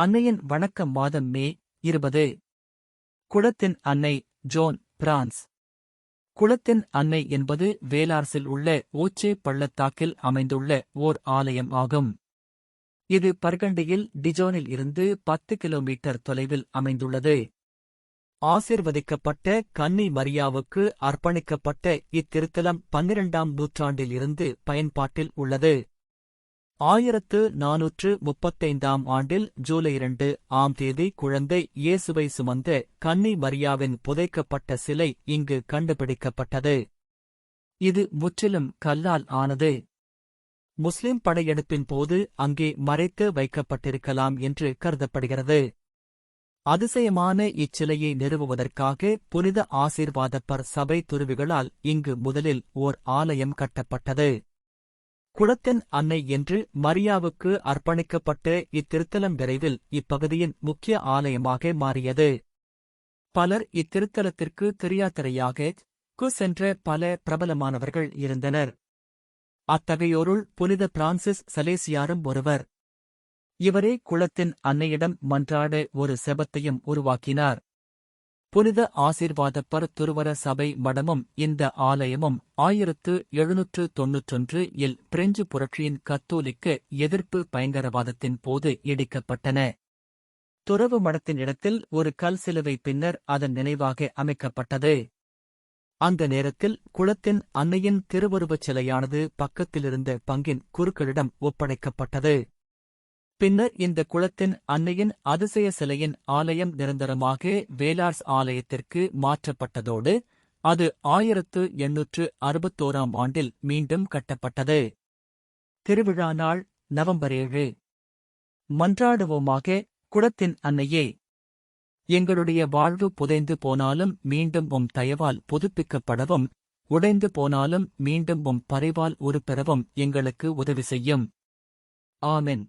அன்னையின் வணக்க மாதம் மே இருபது. குளத்தின் அன்னை ஜோன் பிரான்ஸ். குளத்தின் அன்னை என்பது வேலார்ஸில் உள்ள ஓச்சே பள்ளத்தாக்கில் அமைந்துள்ள ஓர் ஆலயம் ஆகும். இது பர்கண்டியில் டிஜோனில் இருந்து பத்து கிலோமீட்டர் தொலைவில் அமைந்துள்ளது. ஆசிர்வதிக்கப்பட்ட கன்னி மரியாவுக்கு அர்ப்பணிக்கப்பட்ட இத்திருத்தலம் பன்னிரண்டாம் நூற்றாண்டில் இருந்து பயன்பாட்டில் உள்ளது. ஆயிரத்து நாநூற்று முப்பத்தைந்தாம் ஆண்டில் ஜூலை இரண்டு ஆம் தேதி குழந்தை இயேசுவை சுமந்த கன்னி மரியாவின் புதைக்கப்பட்ட சிலை இங்கு கண்டுபிடிக்கப்பட்டது. இது முற்றிலும் கல்லால் ஆனது. முஸ்லிம் படையெடுப்பின் போது அங்கே மறைத்து வைக்கப்பட்டிருக்கலாம் என்று கருதப்படுகிறது. அதிசயமான இச்சிலையை நிறுவுவதற்காக புனித ஆசீர்வாதப்பர் சபை துருவிகளால் இங்கு முதலில் ஓர் ஆலயம் கட்டப்பட்டது. குளத்தின் அன்னை என்று மரியாவுக்கு அர்ப்பணிக்கப்பட்ட இத்திருத்தலம் விரைவில் இப்பகுதியின் முக்கிய ஆலயமாக மாறியது. பலர் இத்திருத்தலத்திற்கு தெரியாத்தரையாக கு சென்ற பல பிரபலமானவர்கள் இருந்தனர். அத்தகையோருள் புனித பிரான்சிஸ் சலேசியாரும் ஒருவர். இவரே குளத்தின் அன்னையிடம் மன்றாட ஒரு செபத்தையும் உருவாக்கினார். புனித ஆசீர்வாதப்பர் துருவர சபை மடமும் இந்த ஆலயமும் ஆயிரத்து எழுநூற்று தொன்னூற்றொன்று இல் பிரெஞ்சு புரட்சியின் கத்தோலிக்க எதிர்ப்பு பயங்கரவாதத்தின் போது இடிக்கப்பட்டன. துறவு மடத்தின் இடத்தில் ஒரு கல் சிலுவை பின்னர் அதன் நினைவாக அமைக்கப்பட்டது. அந்த நேரத்தில் குளத்தின் அன்னையின் திருவுருவச் சிலையானது பக்கத்திலிருந்த பங்கின் குருக்களிடம் ஒப்படைக்கப்பட்டது. பின்னர் இந்த குளத்தின் அன்னையின் அதிசய சிலையின் ஆலயம் நிரந்தரமாக வேலார்ஸ் ஆலயத்திற்கு மாற்றப்பட்டதோடு அது ஆயிரத்து எண்ணூற்று அறுபத்தோராம் ஆண்டில் மீண்டும் கட்டப்பட்டது. திருவிழா நாள் நவம்பர் ஏழு. மன்றாடுவோமாக குளத்தின் அன்னையே. எங்களுடைய வாழ்வு புதைந்து போனாலும் மீண்டும் உம் தயவால் புதுப்பிக்கப்படவும் உடைந்து போனாலும் மீண்டும் உம் பரிவால் உருப்பெறவும் எங்களுக்கு உதவி செய்யும். ஆமென்.